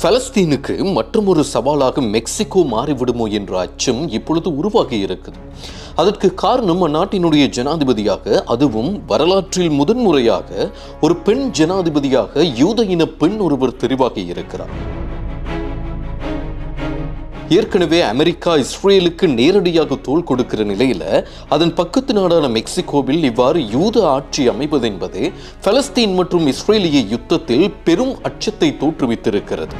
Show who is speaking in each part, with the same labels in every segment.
Speaker 1: பலஸ்தீனுக்கு மற்றொரு சவாலாக மெக்சிகோ மாறிவிடுமோ என்ற அச்சம் இப்பொழுது உருவாகி இருக்குது அதற்கு காரணம் அந்நாட்டினுடைய ஜனாதிபதியாக அதுவும் வரலாற்றில் முதன்முறையாக ஒரு பெண் ஜனாதிபதியாக யூத இன பெண் ஒருவர் தெரிவாகி இருக்கிறார் ஏற்கனவே அமெரிக்கா இஸ்ரேலுக்கு நேரடியாக தோல் கொடுக்கிற நிலையில் அதன் பக்கத்து நாடான மெக்சிகோவில் இவ்வாறு யூத ஆட்சி அமைப்பது என்பது பலஸ்தீன் மற்றும் இஸ்ரேலிய யுத்தத்தில் பெரும் அச்சத்தை தோற்றுவித்திருக்கிறது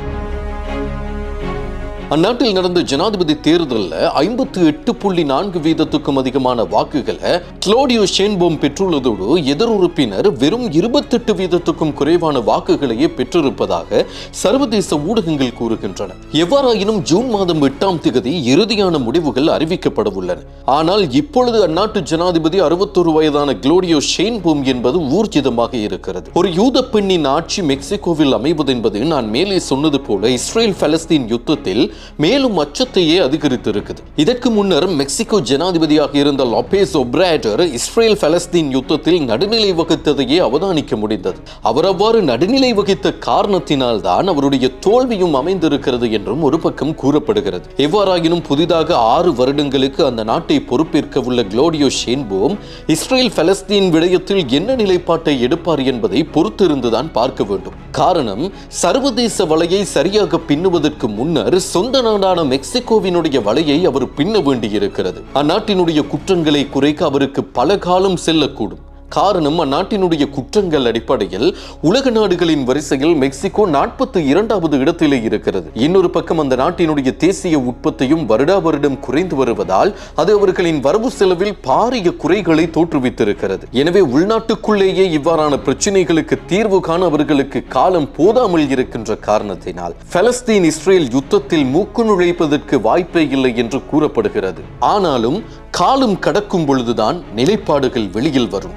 Speaker 1: அந்நாட்டில் நடந்த ஜனாதிபதி தேர்தலில் ஐம்பத்தி எட்டு புள்ளி நான்கு வீதத்துக்கும் அதிகமான வாக்குகளை கிளோடியோ ஷேன்போம் பெற்றுள்ளதோடு எதிர் உறுப்பினர் வெறும் இருபத்தெட்டு வீதத்துக்கும் குறைவான வாக்குகளையே பெற்றிருப்பதாக சர்வதேச ஊடகங்கள் கூறுகின்றன எவ்வாறாயினும் ஜூன் மாதம் எட்டாம் திகதி இறுதியான முடிவுகள் அறிவிக்கப்பட உள்ளன ஆனால் இப்பொழுது அந்நாட்டு ஜனாதிபதி அறுபத்தொரு வயதான கிளோடியோ ஷேன்போம் என்பது ஊர்ஜிதமாக இருக்கிறது ஒரு யூத பெண்ணின் ஆட்சி மெக்சிகோவில் அமைவது என்பது நான் மேலே சொன்னது போல இஸ்ரேல் பலஸ்தீன் யுத்தத்தில் மேலும் அச்சத்தையே அதிகரித்து இருக்குது இதற்கு முன்னர் மெக்சிகோ ஜனாதிபதியாக இருந்த லொபேஸ் ஒப்ராடர் இஸ்ரேல் பலஸ்தீன் யுத்தத்தில் நடுநிலை வகுத்ததையே அவதானிக்க முடிந்தது அவர் அவ்வாறு நடுநிலை வகித்த காரணத்தினால் தான் அவருடைய தோல்வியும் அமைந்திருக்கிறது என்றும் ஒரு பக்கம் கூறப்படுகிறது எவ்வாறாயினும் புதிதாக ஆறு வருடங்களுக்கு அந்த நாட்டை பொறுப்பேற்க உள்ள குளோடியோ ஷேன்போம் இஸ்ரேல் பலஸ்தீன் விடயத்தில் என்ன நிலைப்பாட்டை எடுப்பார் என்பதை பொறுத்திருந்துதான் பார்க்க வேண்டும் காரணம் சர்வதேச வலையை சரியாக பின்னுவதற்கு முன்னர் சொந்த சொந்த நாடான மெக்சிகோவினுடைய வலையை அவர் பின்ன வேண்டியிருக்கிறது அந்நாட்டினுடைய குற்றங்களை குறைக்க அவருக்கு பல காலம் செல்லக்கூடும் காரணம் அந்நாட்டினுடைய குற்றங்கள் அடிப்படையில் உலக நாடுகளின் வரிசையில் மெக்சிகோ நாற்பத்தி இரண்டாவது இடத்திலே இருக்கிறது இன்னொரு பக்கம் அந்த நாட்டினுடைய தேசிய உற்பத்தியும் வருடா வருடம் குறைந்து வருவதால் அது அவர்களின் வரவு செலவில் பாரிய குறைகளை தோற்றுவித்திருக்கிறது எனவே உள்நாட்டுக்குள்ளேயே இவ்வாறான பிரச்சனைகளுக்கு தீர்வு காண அவர்களுக்கு காலம் போதாமல் இருக்கின்ற காரணத்தினால் பலஸ்தீன் இஸ்ரேல் யுத்தத்தில் மூக்கு நுழைப்பதற்கு வாய்ப்பே இல்லை என்று கூறப்படுகிறது ஆனாலும் காலம் கடக்கும் பொழுதுதான் நிலைப்பாடுகள் வெளியில் வரும்